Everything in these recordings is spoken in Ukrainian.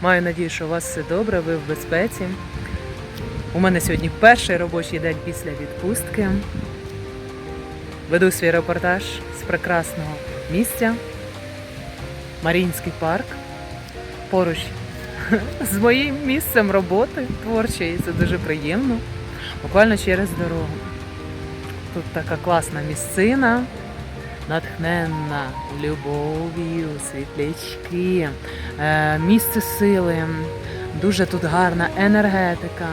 Маю надію, що у вас все добре, ви в безпеці. У мене сьогодні перший робочий день після відпустки. Веду свій репортаж з прекрасного місця. Маріїнський парк. Поруч з моїм місцем роботи творчої. Це дуже приємно. Буквально через дорогу. Тут така класна місцина, натхненна любов'ю, світлячки, е, місце сили, дуже тут гарна енергетика.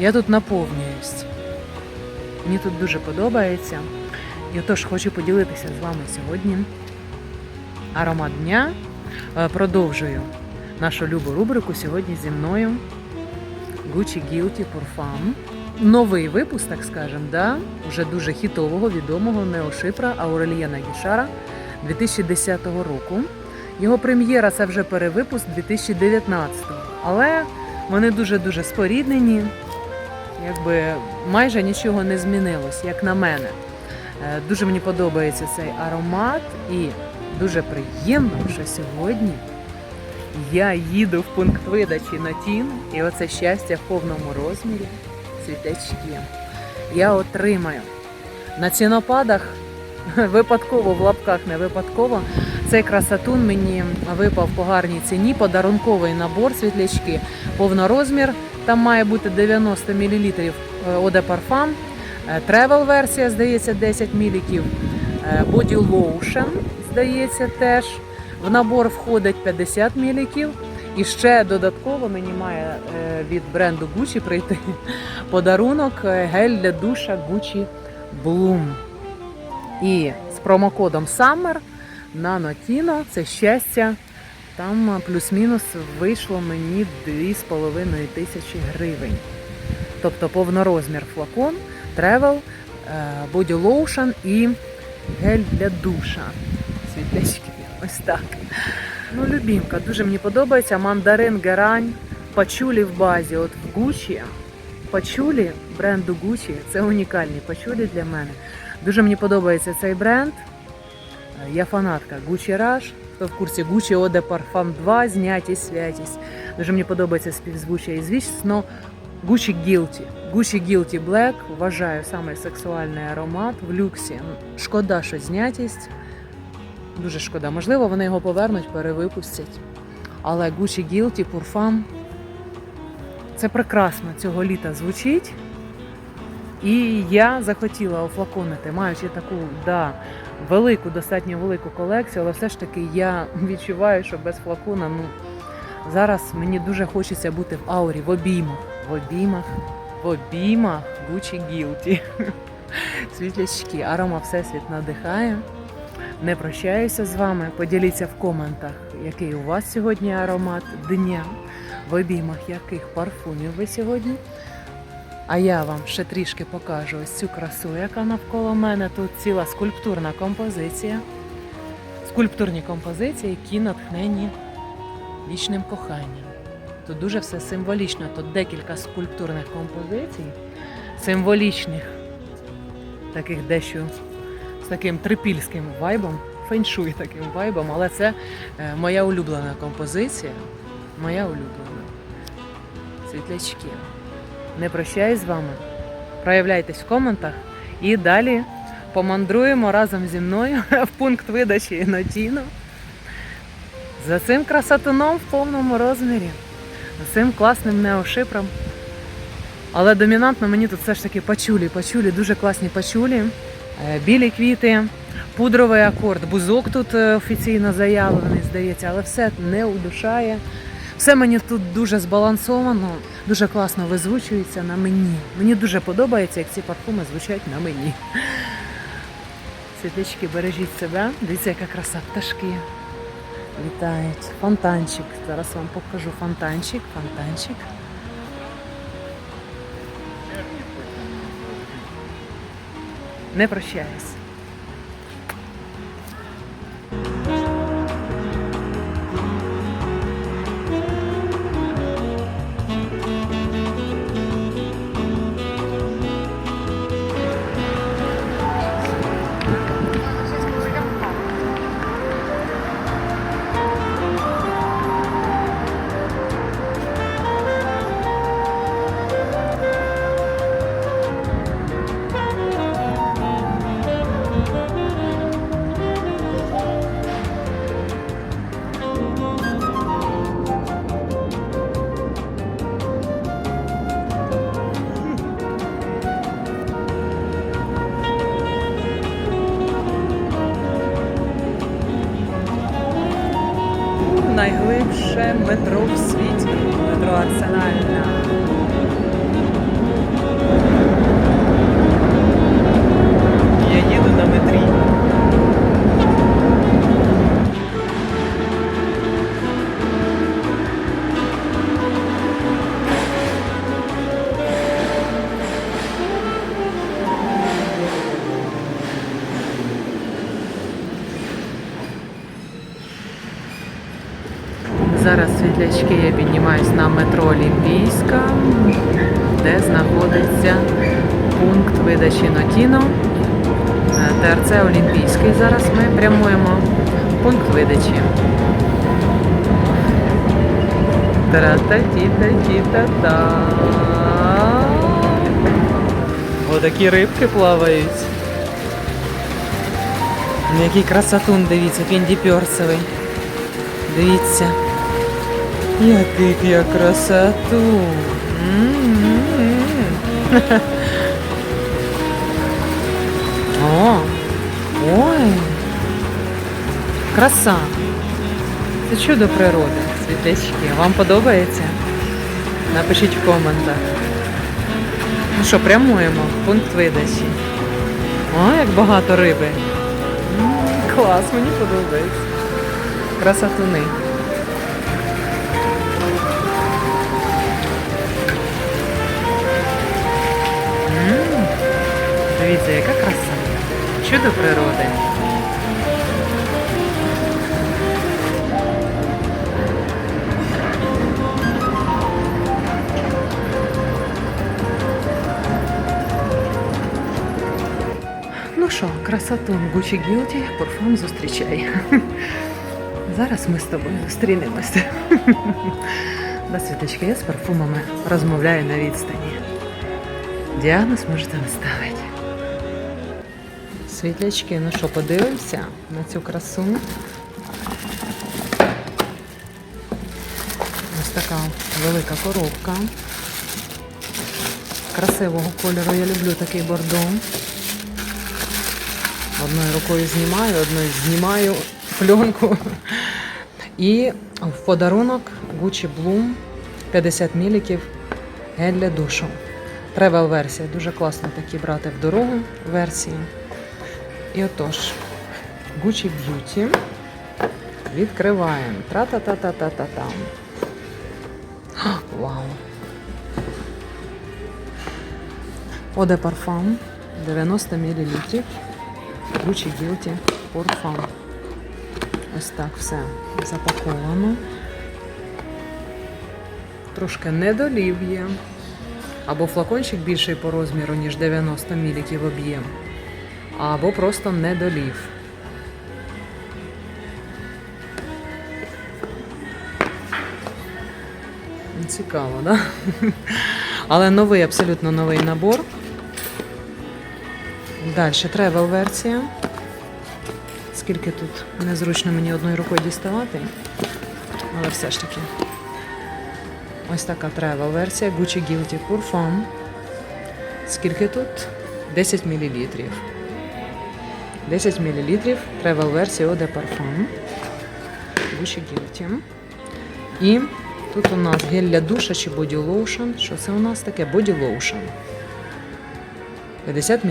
Я тут наповнююсь. Мені тут дуже подобається. І отож хочу поділитися з вами сьогодні. Аромат дня. Е, Продовжую нашу любу рубрику сьогодні зі мною Gucci Guilty Parfum. Новий випуск, так скажемо, да? уже дуже хітового, відомого неошипра Ауреліяна Гішара 2010 року. Його прем'єра це вже перевипуск 2019. Але вони дуже-дуже споріднені, якби майже нічого не змінилось, як на мене. Е, Дуже мені подобається цей аромат і дуже приємно, що сьогодні я їду в пункт видачі на тін, і оце щастя в повному розмірі світячки. Я отримаю на цінопадах випадково в лапках, не випадково. Цей красатун мені випав по гарній ціні. Подарунковий набор світлячки, повнорозмір. Там має бути 90 мл Оде Парфам. Тревел версія, здається, 10 мл. Body Lotion, здається, теж. В набор входить 50 мл. І ще додатково мені має е, від бренду Gucci прийти подарунок е, гель для душа Gucci Bloom. І з промокодом Summer на Notino це щастя. Там е, плюс-мінус вийшло мені 2,5 тисячі гривень. Тобто повнорозмір флакон, тревел, lotion і гель для душа. Світлячки. Ось так. Ну, любімка, дуже мені подобається. Мандарин, герань, пачулі в базі. От в Гучі. Пачулі бренду Gucci це унікальні пачулі для мене. Дуже мені подобається цей бренд. Е, Я фанатка Gucci Rush. Хто в курсі Gucci de Parfum 2, знятість, святість. Дуже мені подобається співзвуччя і звісно Gucci Guilty. Gucci Guilty Black вважаю саме сексуальний аромат в люксі. Шкода, що знятість. Дуже шкода. Можливо, вони його повернуть, перевипустять. Але Gucci Guilty Parfum це прекрасно цього літа звучить. І я захотіла офлаконити, маючи таку да, велику, достатньо велику колекцію, але все ж таки я відчуваю, що без флакона ну, зараз мені дуже хочеться бути в аурі, в обіймах. В обіймах, в обіймах Gucci Guilty. Світлячки, арома Всесвіт надихає. Не прощаюся з вами. Поділіться в коментах, який у вас сьогодні аромат дня, в обіймах яких парфумів ви сьогодні. А я вам ще трішки покажу ось цю красу, яка навколо мене. Тут ціла скульптурна композиція. Скульптурні композиції, які натхнені вічним коханням. Тут дуже все символічно. Тут декілька скульптурних композицій, символічних, таких дещо таким трипільським вайбом, феншуй таким вайбом, але це е, моя улюблена композиція. Моя улюблена. Світлячки. Не прощаюсь з вами. Проявляйтесь в коментах і далі помандруємо разом зі мною в пункт видачі Нотіно. За цим красотуном в повному розмірі, за цим класним неошипром. Але домінантно мені тут все ж таки пачулі, пачулі, дуже класні пачулі. Е, Білі квіти, пудровий акорд, бузок тут е, офіційно заявлений, здається, але все не удушає. Все мені тут дуже збалансовано, дуже класно визвучується на мені. Мені дуже подобається, як ці парфуми звучать на мені. Світлячки, бережіть себе. Дивіться, яка краса пташки. Літають. Фонтанчик. Зараз вам покажу фонтанчик. Фонтанчик. Не прощаюсь. Найдовше метро в світі. Метро Арсенальна. Я їду на метрі. Світлячки я піднімаюсь на метро Олімпійська, де знаходиться пункт видачі Нотіно. Е, ТРЦ Олімпійський. Зараз ми прямуємо пункт видачі. Тра-та-ті-та-ті-та-та. Отакі рибки плавають. Який красотун, дивіться, піндіпьорсовий. Дивіться. Який я красоту. О, ой. Краса. Це чудо природи, світлячки. Вам подобається? Напишіть в коментах. Ну що, прямуємо пункт видачі. О, як багато риби. Клас, мені подобається. Красотуни. Дивіться, яка краса. Чудо природи. Ну що, красоту Gucci Guilty, парфум зустрічай. Зараз ми з тобою зустрінемося. Да, світочки, я з парфумами розмовляю на відстані. Діагноз можете виставити. Світлячки, ну що, подивимося на цю красу. Ось така велика коробка. Красивого кольору я люблю такий бордо. Одною рукою знімаю, одною знімаю пленку. І в подарунок Gucci Bloom 50 мл гель для душу. Тревел версія. Дуже класно такі брати в дорогу версії. І отож, Gucci Beauty. Відкриваємо. Тра-та-та-та-та-та-там. Вау. De Parfum 90 мл. Gucci Guilty Parfum. Ось так все запаковано. Трошки недолів є. Або флакончик більший по розміру, ніж 90 мл об'єм. Або просто недолів. Цікаво, так? Да? Але новий, абсолютно новий набор. Далі тревел версія. Скільки тут незручно мені одною рукою діставати. Але все ж таки. Ось така тревел версія Gucci Guilty Parfum. Скільки тут? 10 мл. 10 мл тревел версія Eau de Parfum. Gucci Guilty. І тут у нас гель для душа чи Lotion. Що це у нас таке? Lotion. 50 мл.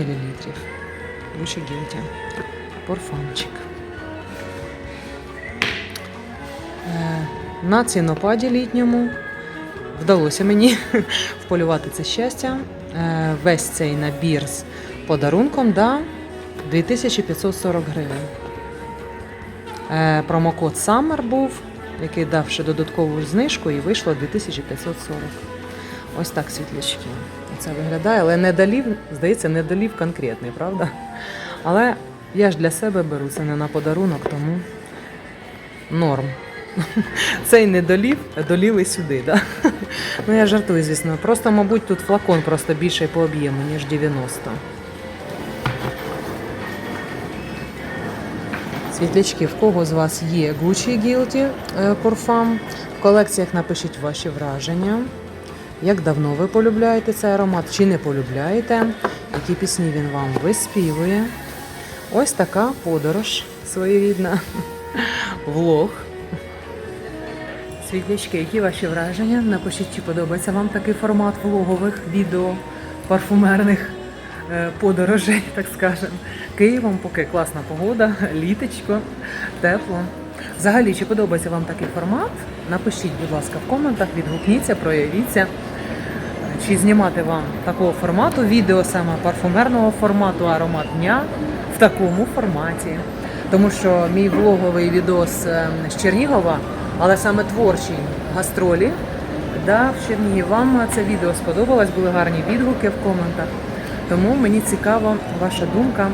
Gucci Guilty. Парфумчик. Е, На цінопаді літньому вдалося мені вполювати це щастя. Е, Весь цей набір з подарунком да, 2540 гривень. Е, Промокод Summer був, який дав ще додаткову знижку, і вийшло 2540. Ось так світлячки. Це виглядає, але недолів, здається, недолів конкретний, правда? Але я ж для себе беру це не на подарунок, тому норм. Цей не долів, а доліли сюди, да? Ну я жартую, звісно. Просто, мабуть, тут флакон просто більший по об'єму, ніж 90. Світлячки, в кого з вас є Gucci Guilty е, Parfum? В колекціях напишіть ваші враження. Як давно ви полюбляєте цей аромат, чи не полюбляєте, які пісні він вам виспівує. Ось така подорож своєрідна. Влог. Світлячки, які ваші враження? Напишіть, чи подобається вам такий формат влогових відео парфумерних е, подорожей, так скажемо. Києвом поки класна погода, літочко, тепло. Взагалі, чи подобається вам такий формат? Напишіть, будь ласка, в коментах, відгукніться, проявіться. Чи знімати вам такого формату відео, саме парфумерного формату аромат дня в такому форматі. Тому що мій влоговий відос е, з Чернігова, але саме творчі гастролі, да, в Чернігів. Вам це відео сподобалось, були гарні відгуки в коментах. Тому мені цікава ваша думка,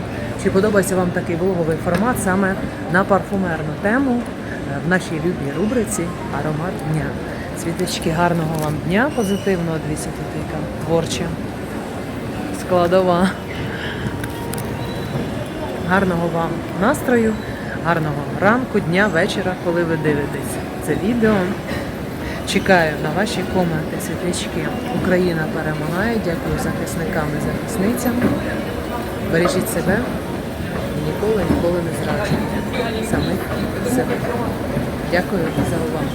чи подобається вам такий влоговий формат саме на парфумерну тему е, в нашій любій рубриці Аромат дня. Світочки, гарного вам дня, позитивного, яка творча складова. Гарного вам настрою, гарного ранку, дня, вечора, коли ви дивитесь це відео. Чекаю на ваші коменти, світлячки. Україна перемагає. Дякую захисникам і захисницям. Бережіть себе ніколи, ніколи не зрадження самих себе. Дякую за увагу.